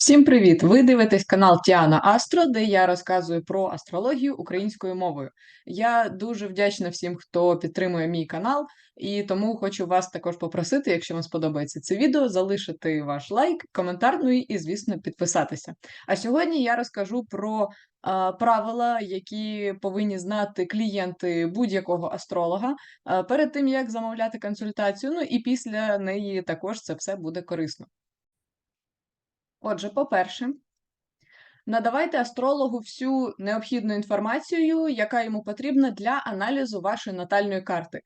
Всім привіт! Ви дивитесь канал Тіана Астро, де я розказую про астрологію українською мовою. Я дуже вдячна всім, хто підтримує мій канал, і тому хочу вас також попросити, якщо вам сподобається це відео, залишити ваш лайк, коментар, ну і, звісно, підписатися. А сьогодні я розкажу про а, правила, які повинні знати клієнти будь-якого астролога а, перед тим, як замовляти консультацію. Ну і після неї також це все буде корисно. Отже, по-перше, надавайте астрологу всю необхідну інформацію, яка йому потрібна для аналізу вашої натальної карти.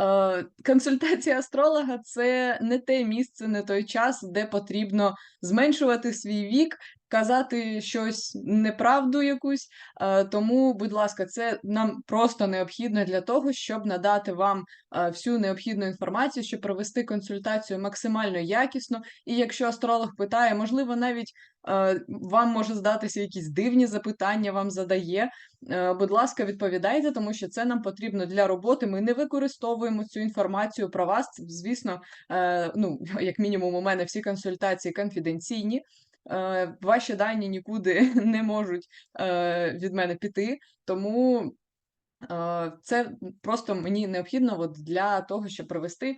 Е, Консультація астролога це не те місце, не той час, де потрібно зменшувати свій вік, казати щось неправду якусь. Е, Тому, будь ласка, це нам просто необхідно для того, щоб надати вам е, всю необхідну інформацію, щоб провести консультацію максимально якісно. І якщо астролог питає, можливо, навіть е, вам може здатися якісь дивні запитання, вам задає. Будь ласка, відповідайте, тому що це нам потрібно для роботи. Ми не використовуємо цю інформацію про вас. Звісно, ну як мінімум, у мене всі консультації конфіденційні. Е, Ваші дані нікуди не можуть е, від мене піти, тому Е, Це просто мені необхідно от для того, щоб провести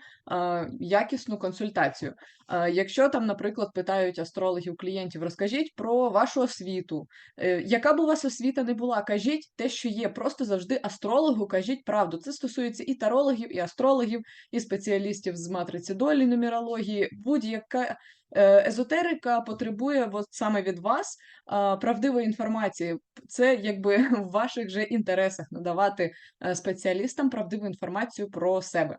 якісну консультацію. Якщо там, наприклад, питають астрологів клієнтів, розкажіть про вашу освіту. Е, Яка б у вас освіта не була, кажіть те, що є. Просто завжди астрологу кажіть правду. Це стосується і тарологів, і астрологів, і спеціалістів з матриці долі, нумерології, будь-яка. е, Езотерика потребує от саме від вас правдивої інформації. Це якби в ваших же інтересах надавати е, спеціалістам правдиву інформацію про себе.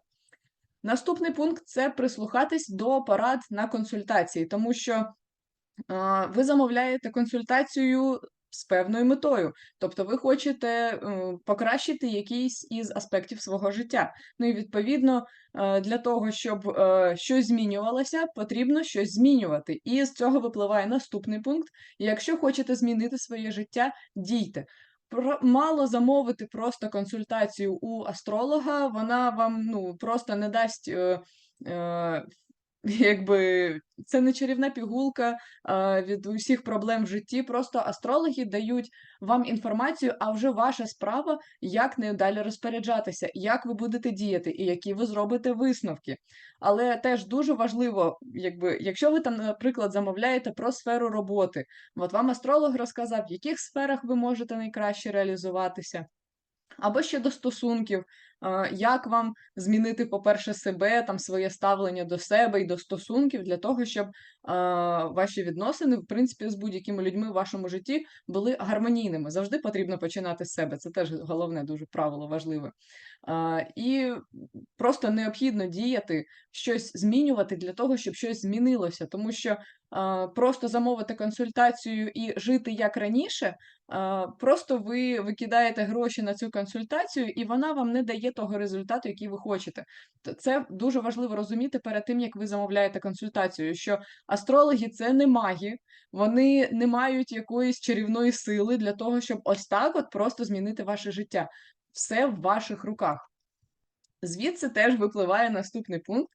Наступний пункт це прислухатись до порад на консультації, тому що ви замовляєте консультацію з певною метою, тобто ви хочете е, покращити якийсь із аспектів свого життя. Ну і відповідно е, для того, щоб е, щось змінювалося, потрібно щось змінювати. І з цього випливає наступний пункт: якщо хочете змінити своє життя, дійте. Мало замовити просто консультацію у астролога, вона вам ну просто не дасть. Якби це не чарівна пігулка а, від усіх проблем в житті. Просто астрологи дають вам інформацію, а вже ваша справа, як нею далі розпоряджатися, як ви будете діяти і які ви зробите висновки. Але теж дуже важливо, якби якщо ви там, наприклад, замовляєте про сферу роботи, от вам астролог розказав, в яких сферах ви можете найкраще реалізуватися. Або щодо стосунків, як вам змінити, по-перше, себе, там своє ставлення до себе і до стосунків для того, щоб ваші відносини, в принципі, з будь-якими людьми в вашому житті були гармонійними. Завжди потрібно починати з себе. Це теж головне дуже правило важливе. І просто необхідно діяти, щось змінювати для того, щоб щось змінилося, тому що просто замовити консультацію і жити як раніше. Просто ви викидаєте гроші на цю консультацію, і вона вам не дає того результату, який ви хочете. Це дуже важливо розуміти перед тим, як ви замовляєте консультацію, що астрологи це не маги, вони не мають якоїсь чарівної сили для того, щоб ось так от просто змінити ваше життя. Все в ваших руках. Звідси теж випливає наступний пункт.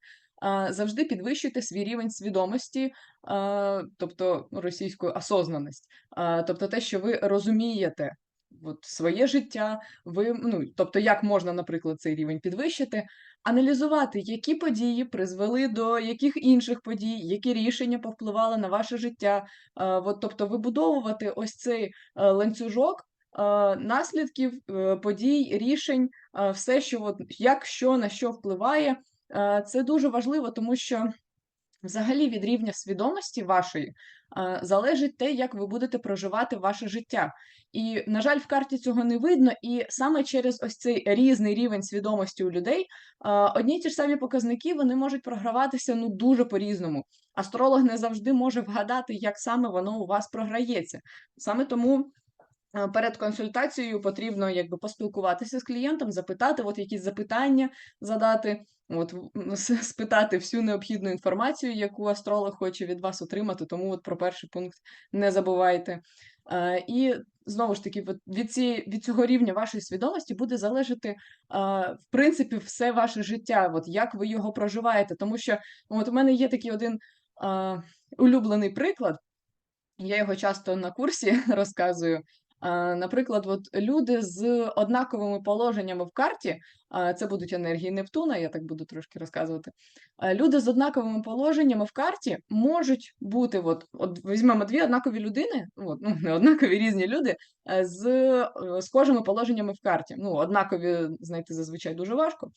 Завжди підвищуйте свій рівень свідомості, тобто ну, російською осознаність, тобто те, що ви розумієте от, своє життя, ви, ну, тобто, як можна, наприклад, цей рівень підвищити, аналізувати, які події призвели до яких інших подій, які рішення повпливали на ваше життя, от, тобто вибудовувати ось цей е, ланцюжок. Наслідків е, подій, рішень, все, що от, як що на що впливає, Е, це дуже важливо, тому що взагалі від рівня свідомості вашої е, залежить те, як ви будете проживати ваше життя. І, на жаль, в карті цього не видно, і саме через ось цей різний рівень свідомості у людей е, одні й ті ж самі показники вони можуть програватися ну дуже по-різному. Астролог не завжди може вгадати, як саме воно у вас програється. Саме тому. Перед консультацією потрібно якби поспілкуватися з клієнтом, запитати, от якісь запитання задати, от спитати всю необхідну інформацію, яку астролог хоче від вас отримати. Тому от про перший пункт не забувайте. І знову ж таки, від цієї від цього рівня вашої свідомості буде залежати в принципі все ваше життя, от як ви його проживаєте. Тому що от у мене є такий один улюблений приклад. Я його часто на курсі розказую. Наприклад, от люди з однаковими положеннями в карті, це будуть енергії Нептуна, я так буду трошки розказувати. Люди з однаковими положеннями в карті можуть бути, от, от візьмемо дві однакові людини, от, ну, не однакові різні люди, е, з е, схожими положеннями в карті. Ну, однакові знайти зазвичай дуже важко.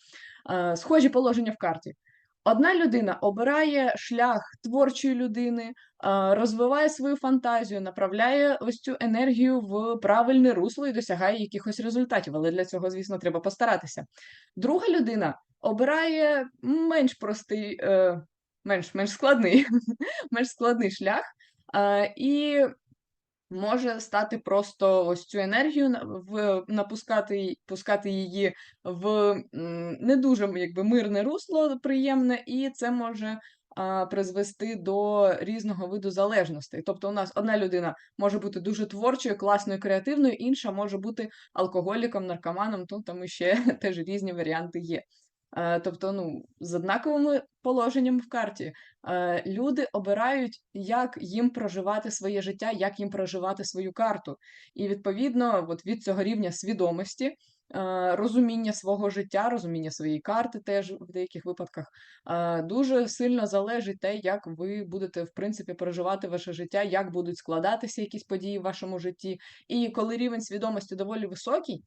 Е, Схожі положення в карті. Одна людина обирає шлях творчої людини, розвиває свою фантазію, направляє ось цю енергію в правильне русло і досягає якихось результатів. Але для цього, звісно, треба постаратися. Друга людина обирає менш простий, е, менш менш складний, менш складний шлях. І може стати просто ось цю енергію в напускати пускати її в не дуже якби мирне русло приємне, і це може призвести до різного виду залежностей. Тобто, у нас одна людина може бути дуже творчою, класною, креативною, інша може бути алкоголіком, наркоманом, то там ще теж різні варіанти є. Е, тобто, ну, з однаковими положеннями в карті е, люди обирають, як їм проживати своє життя, як їм проживати свою карту. І відповідно, от від цього рівня свідомості, е, розуміння свого життя, розуміння своєї карти, теж в деяких випадках дуже сильно залежить те, як ви будете в принципі проживати ваше життя, як будуть складатися якісь події в вашому житті. І коли рівень свідомості доволі високий.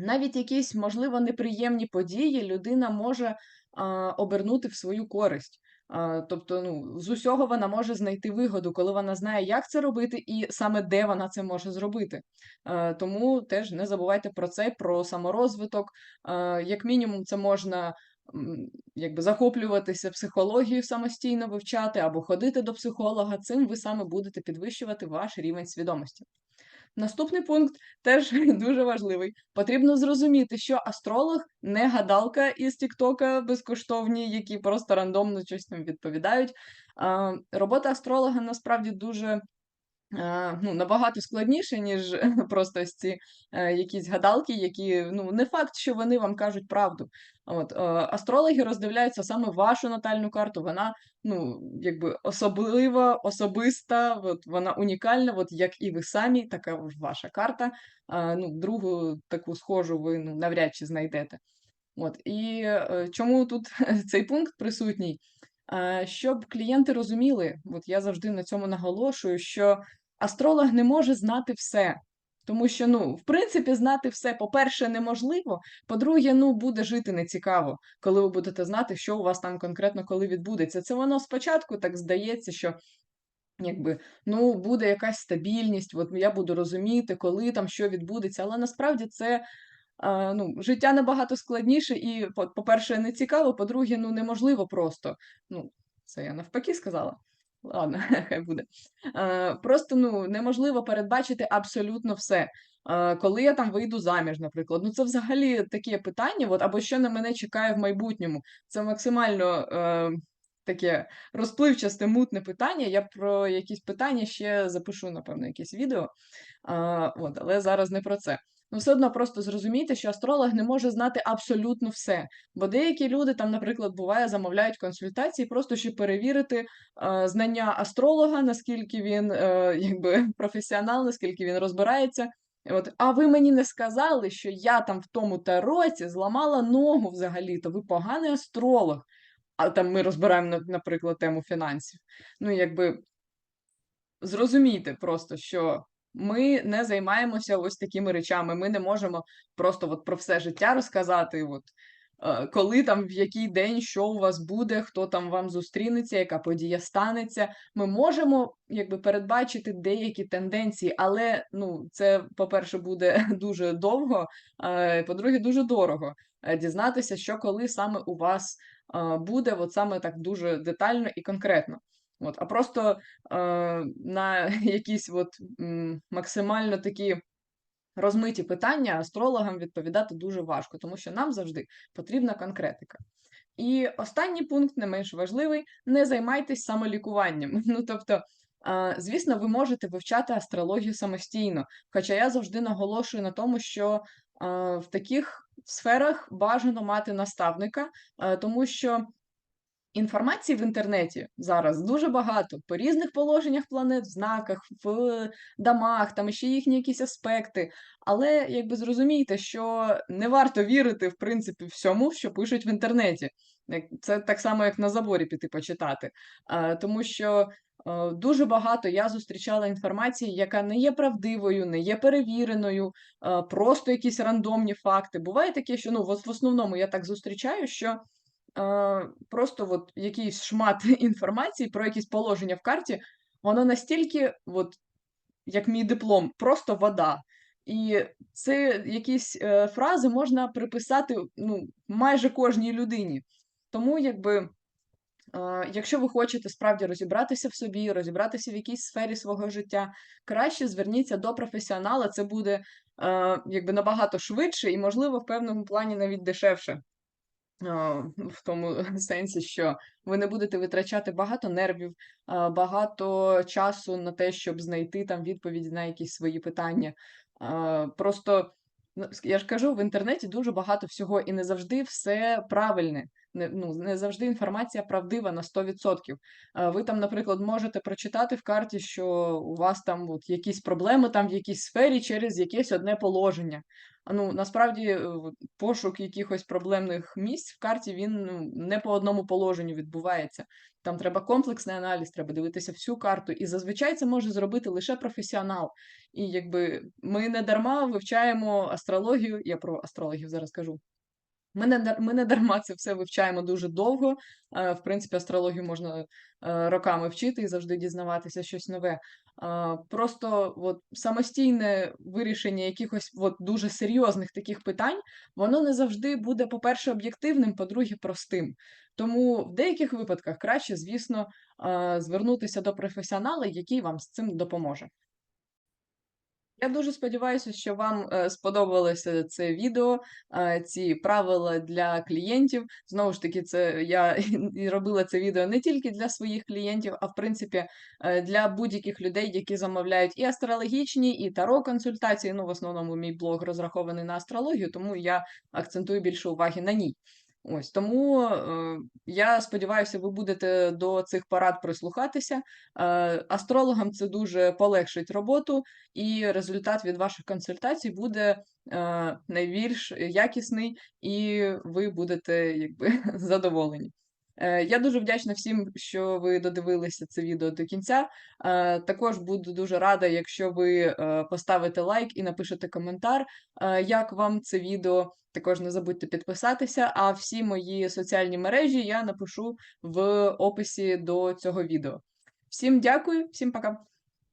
Навіть якісь, можливо, неприємні події людина може а, обернути в свою користь. А, тобто, ну, з усього вона може знайти вигоду, коли вона знає, як це робити, і саме де вона це може зробити. А, тому теж не забувайте про це, про саморозвиток. А, як мінімум, це можна. Якби захоплюватися психологією самостійно вивчати або ходити до психолога, цим ви саме будете підвищувати ваш рівень свідомості. Наступний пункт теж дуже важливий. Потрібно зрозуміти, що астролог не гадалка із Тіктока безкоштовні, які просто рандомно щось там відповідають. Робота астролога насправді дуже ну, набагато складніше, ніж просто ось ці е, якісь гадалки, які ну не факт, що вони вам кажуть правду. От е, астрологи роздивляються саме вашу натальну карту. Вона ну якби особлива, особиста, от вона унікальна, от як і ви самі, така ваша карта. Ну, другу таку схожу ви ну, навряд чи знайдете. От і е, чому тут цей пункт присутній? Щоб клієнти розуміли, от я завжди на цьому наголошую, що астролог не може знати все. Тому що, ну, в принципі, знати все, по-перше, неможливо. По-друге, ну, буде жити нецікаво, коли ви будете знати, що у вас там конкретно коли відбудеться. Це воно спочатку так здається, що якби ну, буде якась стабільність, от я буду розуміти, коли там що відбудеться. Але насправді це ну, життя набагато складніше, і, по-перше, не цікаво, по-друге, ну неможливо просто. Ну, це я навпаки сказала. Ладно, хай буде. Е, Просто ну неможливо передбачити абсолютно все. Е, Коли я там вийду заміж, наприклад, ну це взагалі таке питання, от, або що на мене чекає в майбутньому. Це максимально е, таке розпливчасте, мутне питання. Я про якісь питання ще запишу, напевно, якесь відео. Е, от, Але зараз не про це. Ну, все одно просто зрозумійте, що астролог не може знати абсолютно все. Бо деякі люди там, наприклад, буває, замовляють консультації, просто щоб перевірити е, знання астролога, наскільки він е, якби професіонал, наскільки він розбирається. От, А ви мені не сказали, що я там в тому та році зламала ногу взагалі-то, ви поганий астролог. А там ми розбираємо, наприклад, тему фінансів. Ну, якби зрозумійте просто, що ми не займаємося ось такими речами. Ми не можемо просто от про все життя розказати. От, е, коли там, в який день, що у вас буде, хто там вам зустрінеться, яка подія станеться. Ми можемо якби передбачити деякі тенденції, але ну, це, по-перше, буде дуже довго, а по-друге, дуже дорого е, дізнатися, що коли саме у вас е, буде, от саме так дуже детально і конкретно. От, А просто е, на якісь от, максимально такі розмиті питання астрологам відповідати дуже важко, тому що нам завжди потрібна конкретика. І останній пункт, не менш важливий, не займайтесь самолікуванням. Ну, тобто, е, звісно, ви можете вивчати астрологію самостійно. Хоча я завжди наголошую на тому, що е, в таких сферах бажано мати наставника, е, тому що Інформації в інтернеті зараз дуже багато по різних положеннях планет, в знаках, в домах, там ще їхні якісь аспекти. Але якби зрозумійте, що не варто вірити, в принципі, всьому, що пишуть в інтернеті. Це так само, як на заборі піти почитати. Тому що е, дуже багато я зустрічала інформації, яка не є правдивою, не є перевіреною, е, просто якісь рандомні факти. Буває таке, що ну, в основному я так зустрічаю, що просто от якийсь шмат інформації про якісь положення в карті, воно настільки, от, як мій диплом, просто вода. І це якісь е, фрази можна приписати ну, майже кожній людині. Тому, якби, е, якщо ви хочете справді розібратися в собі, розібратися в якійсь сфері свого життя, краще зверніться до професіонала, це буде е, якби набагато швидше і, можливо, в певному плані навіть дешевше. В тому сенсі, що ви не будете витрачати багато нервів, багато часу на те, щоб знайти там відповіді на якісь свої питання. Просто ну, я ж кажу, в інтернеті дуже багато всього, і не завжди все правильне. Ну, не завжди інформація правдива на 100%. Ви там, наприклад, можете прочитати в карті, що у вас там от якісь проблеми там в якійсь сфері через якесь одне положення. Ну, насправді, е, пошук якихось проблемних місць в карті він ну, не по одному положенню відбувається. Там треба комплексний аналіз, треба дивитися всю карту. І зазвичай це може зробити лише професіонал. І якби ми не дарма вивчаємо астрологію, я про астрологів зараз кажу. Ми не ми не дарма це все вивчаємо дуже довго. Е, В принципі, астрологію можна е, роками вчити і завжди дізнаватися щось нове. Просто от, самостійне вирішення якихось от, дуже серйозних таких питань, воно не завжди буде, по-перше, об'єктивним, по-друге, простим. Тому в деяких випадках краще, звісно, е, звернутися до професіонала, який вам з цим допоможе. Я дуже сподіваюся, що вам е, сподобалося це відео, е, ці правила для клієнтів. Знову ж таки, це я робила це відео не тільки для своїх клієнтів, а в принципі е, для будь-яких людей, які замовляють і астрологічні, і таро консультації. Ну, в основному мій блог розрахований на астрологію, тому я акцентую більше уваги на ній. Ось тому е, я сподіваюся, ви будете до цих парад прислухатися. Е, астрологам це дуже полегшить роботу, і результат від ваших консультацій буде е, найбільш якісний, і ви будете якби задоволені. Е, Я дуже вдячна всім, що ви додивилися це відео до кінця. Е, Також буду дуже рада, якщо ви е, поставите лайк і напишете коментар, як вам це відео. Також не забудьте підписатися, а всі мої соціальні мережі я напишу в описі до цього відео. Всім дякую, всім пока!